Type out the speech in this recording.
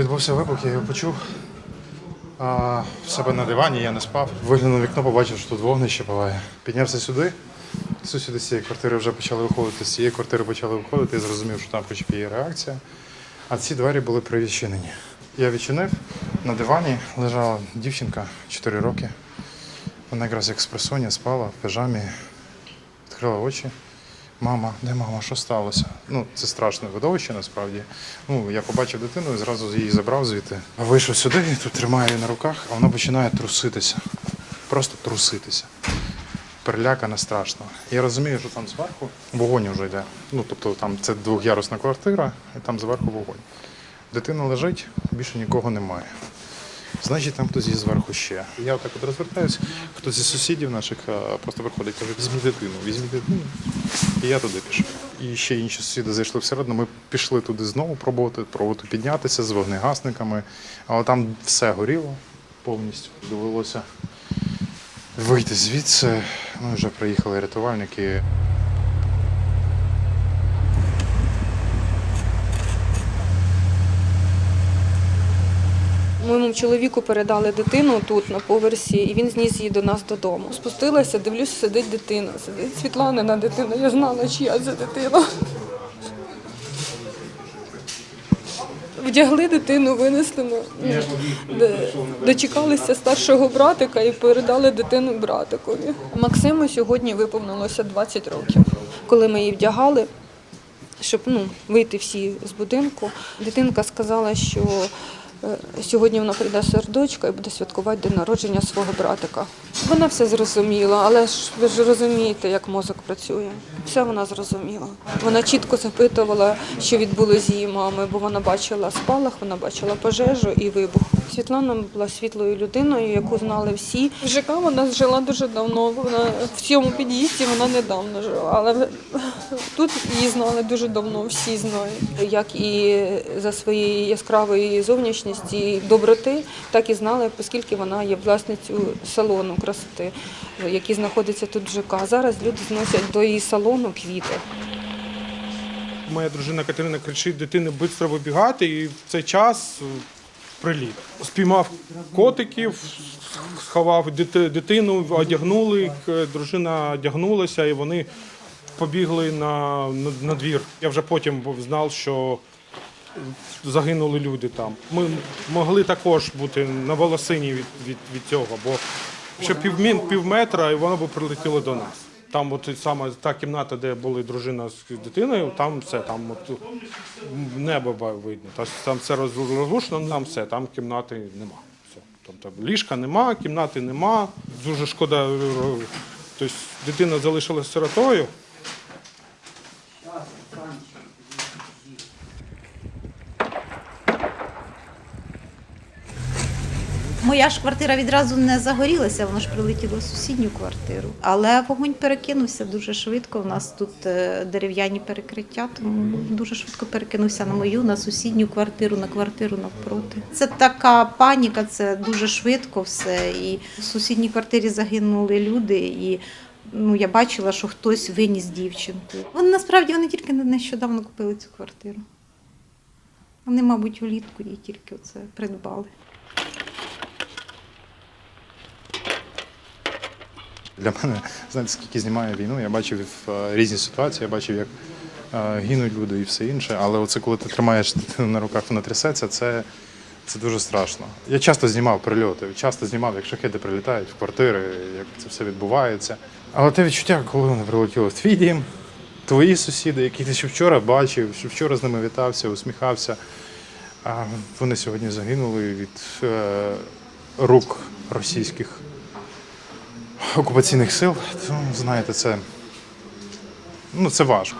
Відбувся вибух, я його почув. А, в себе на дивані, я не спав. Виглянув вікно, побачив, що тут вогнище палає. Піднявся сюди. Сусіди з цієї квартири вже почали виходити, з цієї квартири почали виходити. Я зрозумів, що там хоч є реакція. А ці двері були привідчинені. Я відчинив, на дивані лежала дівчинка 4 роки. Вона якраз як з просоння спала в пижамі, відкрила очі. Мама, де мама, що сталося? Ну, це страшне видовище насправді. Ну, я побачив дитину і зразу її забрав звідти. Вийшов сюди, тут тримаю її на руках, а вона починає труситися. Просто труситися. Перелякана страшно. Я розумію, що там зверху вогонь вже йде. Ну, тобто там це двох'ярусна квартира, і там зверху вогонь. Дитина лежить, більше нікого немає. Значить, там хтось є зверху ще. Я отак от розвертаюсь, хтось зі сусідів наших е, просто виходить, каже, візьміть дитину, візьміть дитину. І я туди пішов. І ще інші сусіди зайшли всередину. Ми пішли туди знову пробувати, пробувати піднятися з вогнегасниками. Але там все горіло повністю. Довелося вийти звідси. Ну, вже приїхали рятувальники. Моєму чоловіку передали дитину тут на поверсі, і він зніс її до нас додому. Спустилася, дивлюсь, сидить дитина. Сидить Світланина дитина. Я знала, чия це дитина. Вдягли дитину, винесли. Дочекалися старшого братика і передали дитину братикові. Максиму сьогодні виповнилося 20 років. Коли ми її вдягали, щоб ну, вийти всі з будинку. Дитинка сказала, що сьогодні вона прийде сердочка і буде святкувати день народження свого братика. Вона все зрозуміла, але ж ви ж розумієте, як мозок працює. Все вона зрозуміла. Вона чітко запитувала, що відбулося з її мамою, бо вона бачила спалах, вона бачила пожежу і вибух. Світлана була світлою людиною, яку знали всі. В ЖК вона жила дуже давно. Вона в цьому під'їзді вона недавно жила, але тут її знали дуже давно, всі знають. Як і за своєї яскравої зовнішності і доброти, так і знали, оскільки вона є власницею салону красоти, який знаходиться тут в ЖК. Зараз люди зносять до її салону квіти. Моя дружина Катерина кричить дитини швидко вибігати, і в цей час е, приліт. Спіймав котиків, сховав дитину, одягнули, дружина одягнулася і вони побігли на, на, на двір. Я вже потім знав, що загинули люди там. Ми могли також бути на волосині від, від, від цього, бо ще пів, пів метра і воно б прилетіло до нас. Там от саме та кімната, де були дружина з дитиною, там все, там от небо видно. Там все розрушено, там все, там кімнати нема. Все. Тобто ліжка нема, кімнати нема. Дуже шкода. Тобто дитина залишилася сиротою. Моя ж квартира відразу не загорілася, воно ж прилетіло в сусідню квартиру. Але вогонь перекинувся дуже швидко. У нас тут е, дерев'яні перекриття, тому дуже швидко перекинувся на мою, на сусідню квартиру, на квартиру навпроти. Це така паніка, це дуже швидко все. І в сусідній квартирі загинули люди. І ну, я бачила, що хтось виніс дівчинку. Вони насправді вони тільки нещодавно купили цю квартиру. Вони, мабуть, влітку її тільки оце придбали. Для мене, знаєте, скільки знімаю війну, я бачив е, різні ситуації, я бачив, як е, гинуть люди і все інше. Але оце коли ти тримаєш на руках, вона трясеться, це, це дуже страшно. Я часто знімав прильоти, часто знімав, як шахеди прилітають в квартири, як це все відбувається. Але те відчуття, коли вони прилетіли в твій дім, твої сусіди, які ти ще вчора бачив, що вчора з ними вітався, усміхався. А вони сьогодні загинули від е, рук російських окупаційних сил, то знаєте, це, ну, це важко.